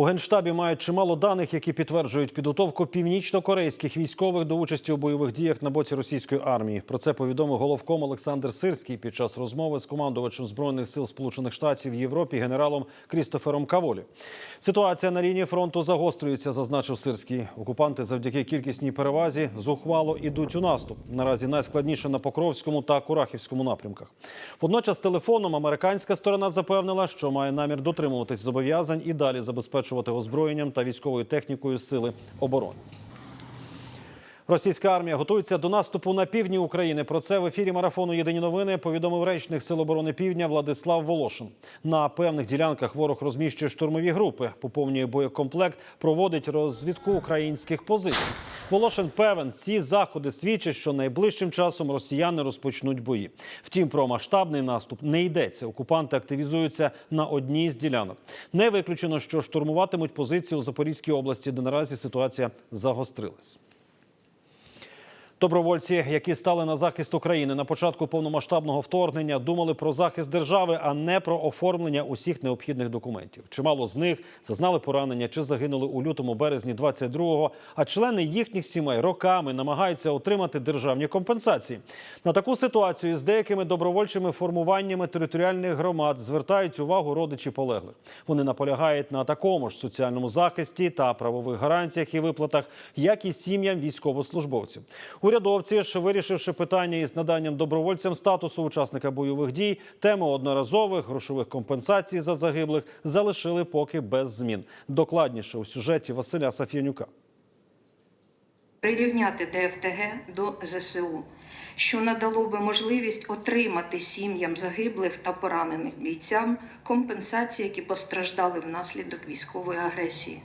У генштабі мають чимало даних, які підтверджують підготовку північно-корейських військових до участі у бойових діях на боці російської армії. Про це повідомив головком Олександр Сирський під час розмови з командувачем збройних сил Сполучених Штатів в Європі генералом Крістофером Каволі. Ситуація на лінії фронту загострюється, зазначив Сирський. Окупанти завдяки кількісній перевазі зухвало ідуть у наступ. Наразі найскладніше на Покровському та Курахівському напрямках. Водночас телефоном американська сторона запевнила, що має намір дотримуватись зобов'язань і далі забезпечувати озброєнням та військовою технікою сили оборони. Російська армія готується до наступу на півдні України. Про це в ефірі марафону Єдині новини повідомив речник Сил оборони Півдня Владислав Волошин. На певних ділянках ворог розміщує штурмові групи, поповнює боєкомплект, проводить розвідку українських позицій. Волошин певен, ці заходи свідчать, що найближчим часом росіяни розпочнуть бої. Втім, про масштабний наступ не йдеться. Окупанти активізуються на одній з ділянок. Не виключено, що штурмуватимуть позиції у Запорізькій області, де наразі ситуація загострилась. Добровольці, які стали на захист України на початку повномасштабного вторгнення, думали про захист держави, а не про оформлення усіх необхідних документів. Чимало з них зазнали поранення чи загинули у лютому березні 22-го, а члени їхніх сімей роками намагаються отримати державні компенсації. На таку ситуацію з деякими добровольчими формуваннями територіальних громад звертають увагу родичі полеглих. Вони наполягають на такому ж соціальному захисті та правових гарантіях і виплатах, як і сім'ям військовослужбовців. Урядовці ж, вирішивши питання із наданням добровольцям статусу учасника бойових дій, тему одноразових грошових компенсацій за загиблих залишили поки без змін. Докладніше у сюжеті Василя Саф'янюка. прирівняти ДФТГ до ЗСУ, що надало би можливість отримати сім'ям загиблих та поранених бійцям компенсації, які постраждали внаслідок військової агресії.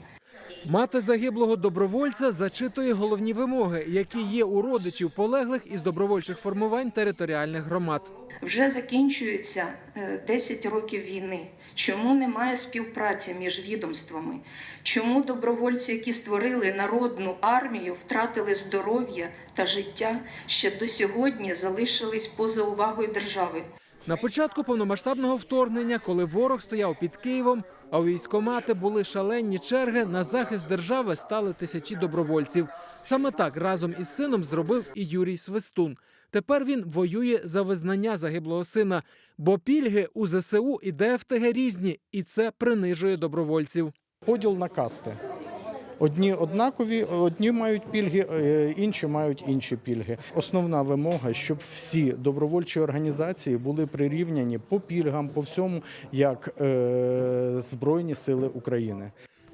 Мати загиблого добровольця зачитує головні вимоги, які є у родичів полеглих із добровольчих формувань територіальних громад. Вже закінчується е, 10 років війни. Чому немає співпраці між відомствами? Чому добровольці, які створили народну армію, втратили здоров'я та життя, ще до сьогодні залишились поза увагою держави? На початку повномасштабного вторгнення, коли ворог стояв під Києвом, а у військомати були шалені черги, на захист держави стали тисячі добровольців. Саме так разом із сином зробив і Юрій Свистун. Тепер він воює за визнання загиблого сина, бо пільги у ЗСУ і ДФТГ різні, і це принижує добровольців. Поділ на касти. Одні однакові, одні мають пільги, е, інші мають інші пільги. Основна вимога, щоб всі добровольчі організації були прирівняні по пільгам, по всьому, як е, Збройні Сили України.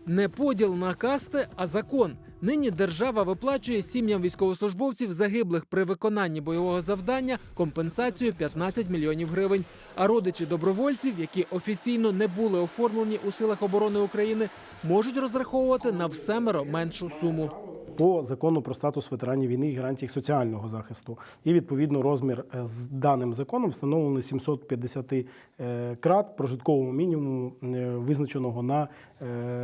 Не поділ на касти, а закон. Нині держава виплачує сім'ям військовослужбовців загиблих при виконанні бойового завдання компенсацію 15 мільйонів гривень. А родичі добровольців, які офіційно не були оформлені у силах оборони України, можуть розраховувати на всемеро меншу суму. По закону про статус ветеранів війни і гарантіях соціального захисту. І відповідно розмір е, з даним законом встановлений 750 е, крат прожиткового мінімуму, е, визначеного на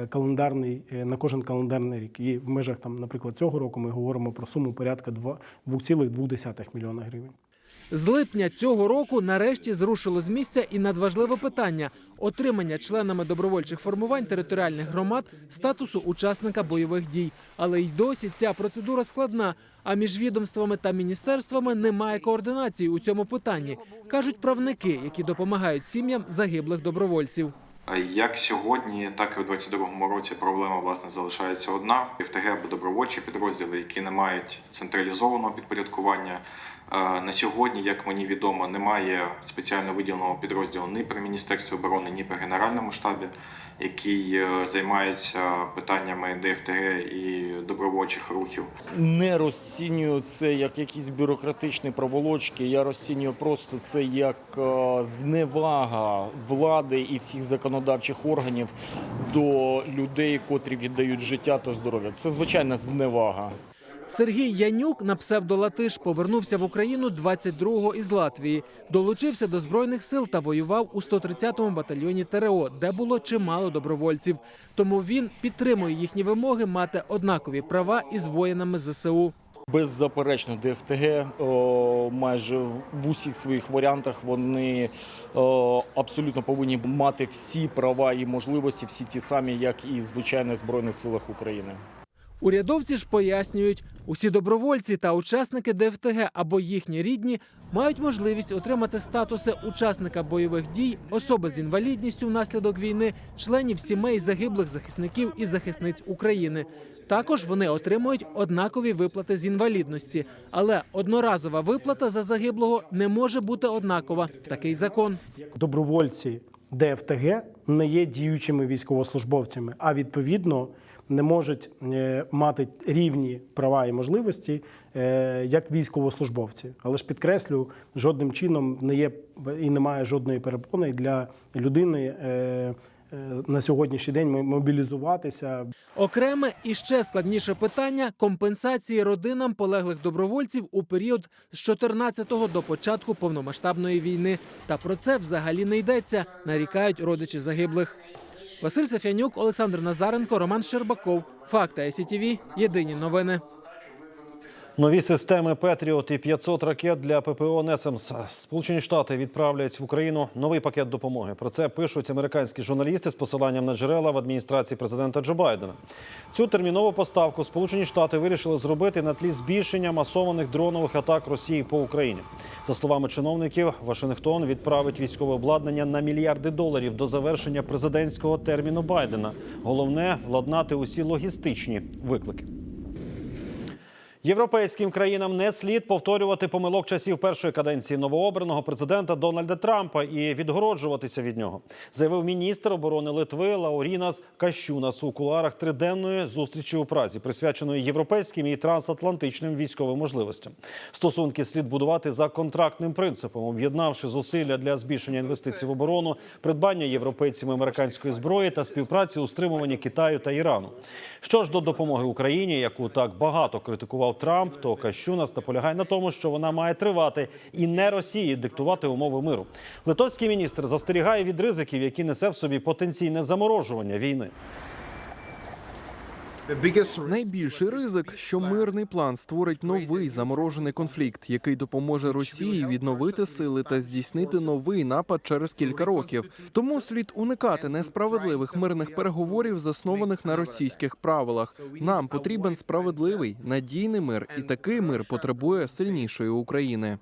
календарний на кожен календарний рік. І в межах там, наприклад, цього року ми говоримо про суму порядка два- 2,2 мільйона гривень. З липня цього року нарешті зрушило з місця і надважливе питання отримання членами добровольчих формувань територіальних громад статусу учасника бойових дій. Але й досі ця процедура складна. А між відомствами та міністерствами немає координації у цьому питанні, кажуть правники, які допомагають сім'ям загиблих добровольців. Як сьогодні, так і у 22-му році проблема власне залишається одна. ФТГ або добровольчі підрозділи, які не мають централізованого підпорядкування. Е, На сьогодні, як мені відомо, немає спеціально виділеного підрозділу ні при Міністерстві оборони, ні при Генеральному штабі, який е, займається питаннями ДФТГ і добровольчих рухів. не розцінюю це як якісь бюрократичні проволочки. Я розцінюю просто це як е, зневага влади і всіх законодавчих органів до людей, котрі віддають життя та здоров'я. Це звичайна зневага. Сергій Янюк на псевдолатиш повернувся в Україну 22-го із Латвії, долучився до збройних сил та воював у 130-му батальйоні ТРО, де було чимало добровольців. Тому він підтримує їхні вимоги мати однакові права із воїнами ЗСУ. Беззаперечно, ДФТГ о, майже в- усіх своїх варіантах вони о, абсолютно повинні мати всі права і можливості, всі ті самі, як і звичайно в Збройних силах України. Урядовці ж пояснюють, усі добровольці та учасники ДФТГ або їхні рідні мають можливість отримати статуси учасника бойових дій, особи з інвалідністю внаслідок війни, членів сімей загиблих захисників і захисниць України. Також вони отримують однакові виплати з інвалідності, але одноразова виплата за загиблого не може бути однакова. Такий закон. Добровольці ДФТГ не є діючими військовослужбовцями, а відповідно не можуть е, мати рівні права і можливості е, як військовослужбовці. Але ж підкреслю, жодним чином не є і немає жодної перепони для людини е, на сьогоднішній день мобілізуватися, Окреме і ще складніше питання компенсації родинам полеглих добровольців у період з 14-го до початку повномасштабної війни. Та про це взагалі не йдеться, нарікають родичі загиблих. Василь Сафянюк, Олександр Назаренко, Роман Щербаков. Факти ICTV. Єдині новини. Нові системи Петріот і 500 ракет для ППО «Несемс». Сполучені Штати відправлять в Україну новий пакет допомоги. Про це пишуть американські журналісти з посиланням на джерела в адміністрації президента Джо Байдена. Цю термінову поставку Сполучені Штати вирішили зробити на тлі збільшення масованих дронових атак Росії по Україні. За словами чиновників, Вашингтон відправить військове обладнання на мільярди доларів до завершення президентського терміну Байдена. Головне владнати усі логістичні виклики. Європейським країнам не слід повторювати помилок часів першої каденції новообраного президента Дональда Трампа і відгороджуватися від нього, заявив міністр оборони Литви Лаурінас Кащунас у кулуарах триденної зустрічі у Празі, присвяченої європейським і трансатлантичним військовим можливостям. Стосунки слід будувати за контрактним принципом, об'єднавши зусилля для збільшення інвестицій в оборону, придбання європейцями американської зброї та співпраці у стримуванні Китаю та Ірану. Що ж до допомоги Україні, яку так багато критикував Трамп, то Кащунас наполягає на тому, що вона має тривати і не Росії диктувати умови миру. Литовський міністр застерігає від ризиків, які несе в собі потенційне заморожування війни. Найбільший ризик, що мирний план створить новий заморожений конфлікт, який допоможе Росії відновити сили та здійснити новий напад через кілька років. Тому слід уникати несправедливих мирних переговорів, заснованих на російських правилах. Нам потрібен справедливий надійний мир, і такий мир потребує сильнішої України.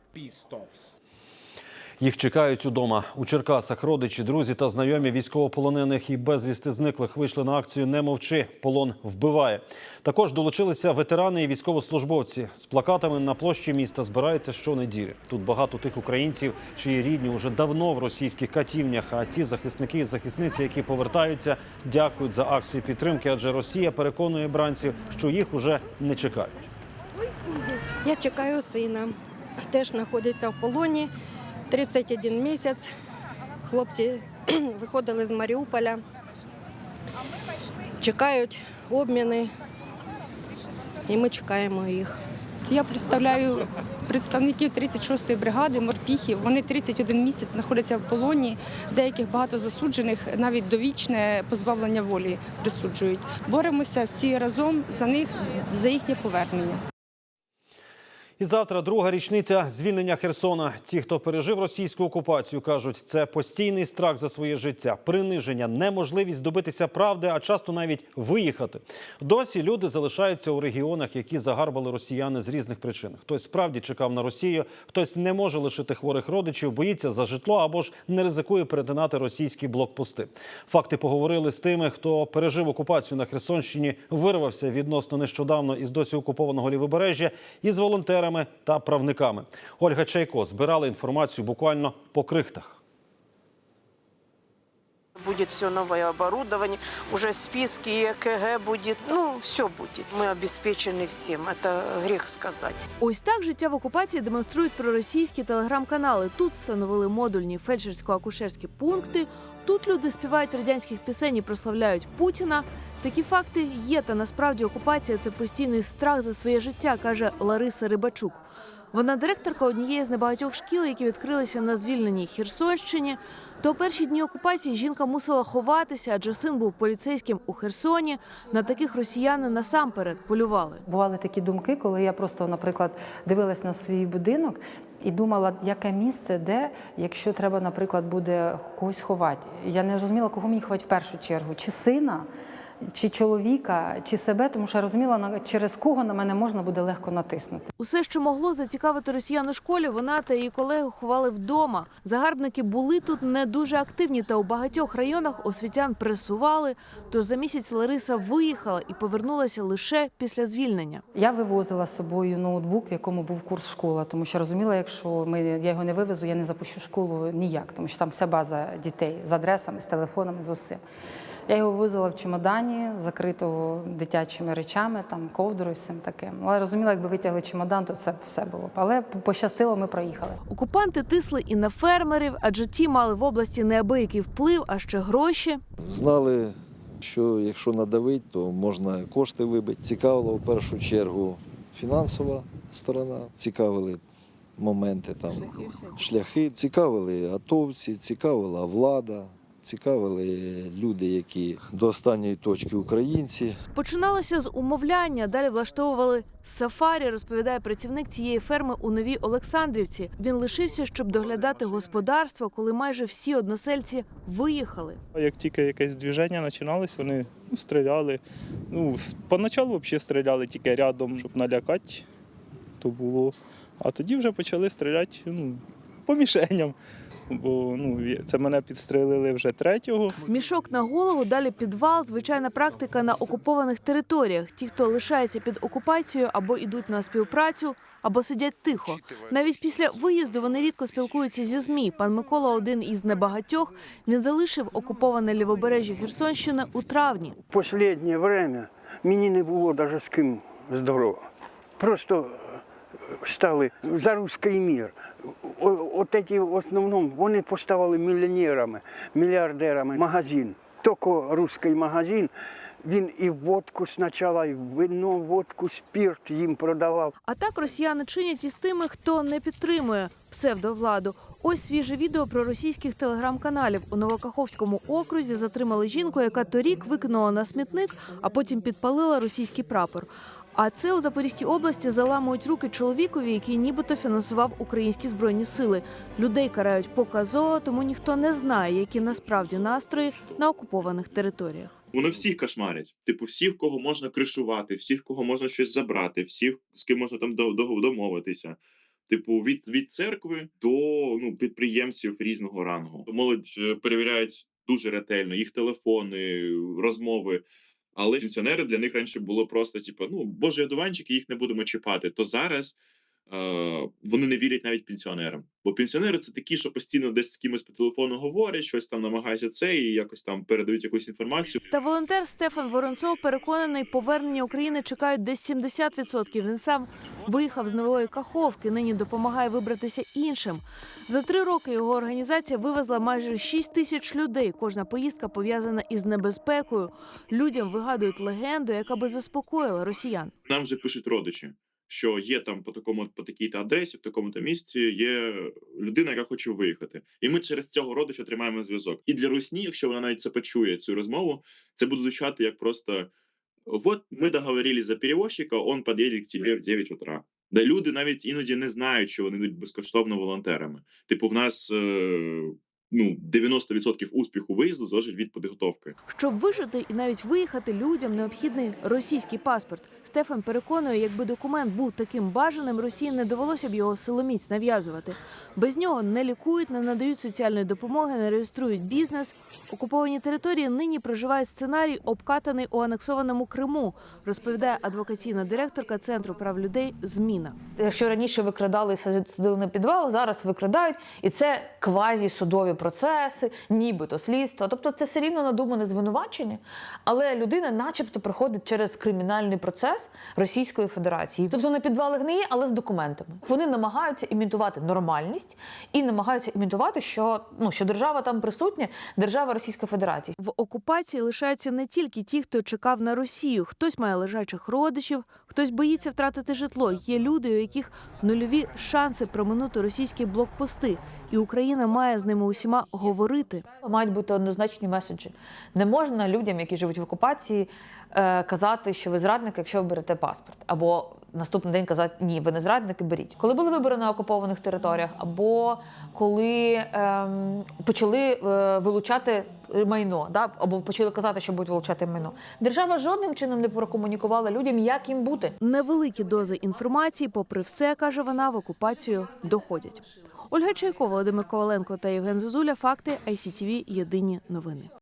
Їх чекають удома у Черкасах. Родичі, друзі та знайомі військовополонених і безвісти зниклих вийшли на акцію Не мовчи. Полон вбиває. Також долучилися ветерани і військовослужбовці. З плакатами на площі міста збираються щонеділі. Тут багато тих українців, чиї рідні вже давно в російських катівнях. А ті захисники і захисниці, які повертаються, дякують за акції підтримки. Адже Росія переконує бранців, що їх уже не чекають. Я чекаю сина. Теж знаходиться в полоні 31 місяць. Хлопці виходили з Маріуполя. Чекають обміни, і ми чекаємо їх. Я представляю представників 36-ї бригади морпіхів. Вони 31 місяць знаходяться в полоні. Деяких багато засуджених навіть довічне позбавлення волі присуджують. Боремося всі разом за них, за їхнє повернення. І завтра друга річниця звільнення Херсона. Ті, хто пережив російську окупацію, кажуть, це постійний страх за своє життя, приниження, неможливість добитися правди, а часто навіть виїхати. Досі люди залишаються у регіонах, які загарбали росіяни з різних причин. Хтось справді чекав на Росію, хтось не може лишити хворих родичів, боїться за житло або ж не ризикує перетинати російські блокпости. Факти поговорили з тими, хто пережив окупацію на Херсонщині, вирвався відносно нещодавно із досі окупованого лівобережжя, із волонтерами та правниками. Ольга Чайко збирала інформацію буквально по крихтах. Будет все новое оборудование, уже списки и ЭКГ будет, ну, все будет. Мы обеспечены всем, это грех сказать. Ось так життя в окупації демонструють проросійські телеграм-канали. Тут встановили модульні фельдшерсько-акушерські пункти. Тут люди співають радянських пісень і прославляють Путіна. Такі факти є, та насправді окупація це постійний страх за своє життя, каже Лариса Рибачук. Вона директорка однієї з небагатьох шкіл, які відкрилися на звільненій Херсонщині. То перші дні окупації жінка мусила ховатися, адже син був поліцейським у Херсоні. На таких росіяни насамперед полювали. Бували такі думки, коли я просто, наприклад, дивилась на свій будинок і думала, яке місце, де, якщо треба, наприклад, буде когось ховати. Я не розуміла, кого мені ховати в першу чергу, чи сина, чи чоловіка, чи себе, тому що я розуміла, на- через кого на мене можна буде легко натиснути. Усе, що могло зацікавити росіян у школі, вона та її колеги ховали вдома. Загарбники були тут не дуже активні, та у багатьох районах освітян пресували. Тож за місяць Лариса виїхала і повернулася лише після звільнення. Я вивозила з собою ноутбук, в якому був курс школа, тому що розуміла, якщо ми, я його не вивезу, я не запущу школу ніяк, тому що там вся база дітей з адресами, з телефонами, з усім. Я його вивозила в чемодані, закритого дитячими речами, там ковдрою, всім таким. Але розуміла, якби витягли чемодан, то це б все було. Але пощастило, ми проїхали. Окупанти тисли і на фермерів, адже ті мали в області неабиякий вплив, а ще гроші. Знали, що якщо надавить, то можна кошти вибити. Цікавила в першу чергу фінансова сторона, цікавили моменти там шляхи, цікавили атовці, цікавила влада, цікавили люди, які до останньої точки українці. Починалося з умовляння. Далі влаштовували сафарі, розповідає працівник цієї ферми у Новій Олександрівці. Він лишився, щоб доглядати господарство, коли майже всі односельці виїхали. Як тільки якесь движення починалось, вони ну, стріляли. Ну, поначалу взагалі стріляли тільки рядом, щоб налякати, то було. А тоді вже почали стріляти ну, по мішеням. Бо ну, це мене підстрелили вже третього. Мішок на голову, далі підвал. Звичайна практика на окупованих територіях. Ті, хто лишається під окупацією, або йдуть на співпрацю, або сидять тихо. Навіть після виїзду вони рідко спілкуються зі змі. Пан Микола один із небагатьох. Він залишив окуповане лівобережжя Херсонщини у травні. Последнє время мені не було навіть з ким здорово. Просто е, стали за руський мір. От ці в основному вони поставили мільйонерами, мільярдерами магазин. Тільки руський магазин. Він і водку спочатку, і вино, водку, спирт їм продавав. А так росіяни чинять із тими, хто не підтримує псевдовладу. Ось свіже відео про російських телеграм-каналів. У Новокаховському окрузі затримали жінку, яка торік викинула на смітник, а потім підпалила російський прапор. А це у Запорізькій області заламують руки чоловікові, який нібито фінансував українські збройні сили. Людей карають показово, тому ніхто не знає, які насправді настрої на окупованих територіях. Вони всіх кошмарять. Типу, всіх, кого можна кришувати, всіх, кого можна щось забрати, всіх, з ким можна там до- до- домовитися. Типу, від, від церкви до ну, підприємців різного рангу. Молодь е, перевіряють дуже ретельно їх телефони, розмови. Але пенсіонери для них раніше було просто, типу, ну, боже, одуванчики, їх не будемо чіпати. То зараз вони не вірять навіть пенсіонерам. Бо пенсіонери це такі, що постійно десь з кимось по телефону говорять, щось там намагаються це і якось там передають якусь інформацію. Та волонтер Стефан Воронцов переконаний, повернення України чекають десь 70%. Він сам виїхав з нової каховки. Нині допомагає вибратися іншим. За три роки його організація вивезла майже 6 тисяч людей. Кожна поїздка пов'язана із небезпекою. Людям вигадують легенду, яка би заспокоїла росіян. Нам вже пишуть родичі, що є там по такому по такій-то адресі, в такому-то місці є людина, яка хоче виїхати. І ми через цього родича тримаємо зв'язок. І для русні, якщо вона навіть це почує, цю розмову, це буде звучати як просто: от ми договорились за перевозчика, он під'їде к тебе в 9 утра. Де люди навіть іноді не знають, що вони йдуть безкоштовно волонтерами. Типу, в нас е, ну 90% успіху виїзду залежить від підготовки. Щоб вижити і навіть виїхати людям необхідний російський паспорт. Стефан переконує, якби документ був таким бажаним, Росії не довелося б його силоміць нав'язувати. Без нього не лікують, не надають соціальної допомоги, не реєструють бізнес. Окуповані території нині проживають сценарій, обкатаний у анексованому Криму, розповідає адвокаційна директорка центру прав людей Зміна. Якщо раніше викрадали і садили на підвал, зараз викрадають, і це квазі судові процеси, нібито слідство. Тобто це все рівно надумане звинувачення, але людина, начебто, проходить через кримінальний процес Російської Федерації. Тобто на підвали гниє, але з документами. Вони намагаються імітувати нормальність і намагаються імітувати, що ну що держава там присутня, держава Російської Федерації. В окупації лишаються не тільки ті, хто чекав на Росію. Хтось має лежачих родичів, хтось боїться втратити житло. Є люди, у яких нульові шанси проминути російські блокпости, і Україна має з ними усіма говорити. Мають бути однозначні меседжі. Не можна людям, які живуть в окупації, е, казати, що ви зрадник, якщо ви берете паспорт, або наступний день казати ні, ви не зрадники, беріть. Коли були вибори на окупованих територіях, або коли ем, почали е, вилучати майно, да, або почали казати, що будуть вилучати майно. Держава жодним чином не прокомунікувала людям, як їм бути. Невеликі дози інформації, попри все, каже вона, в окупацію доходять. Ольга Чайкова, Володимир Коваленко та Євген Зозуля. Факти ICTV. Єдині новини.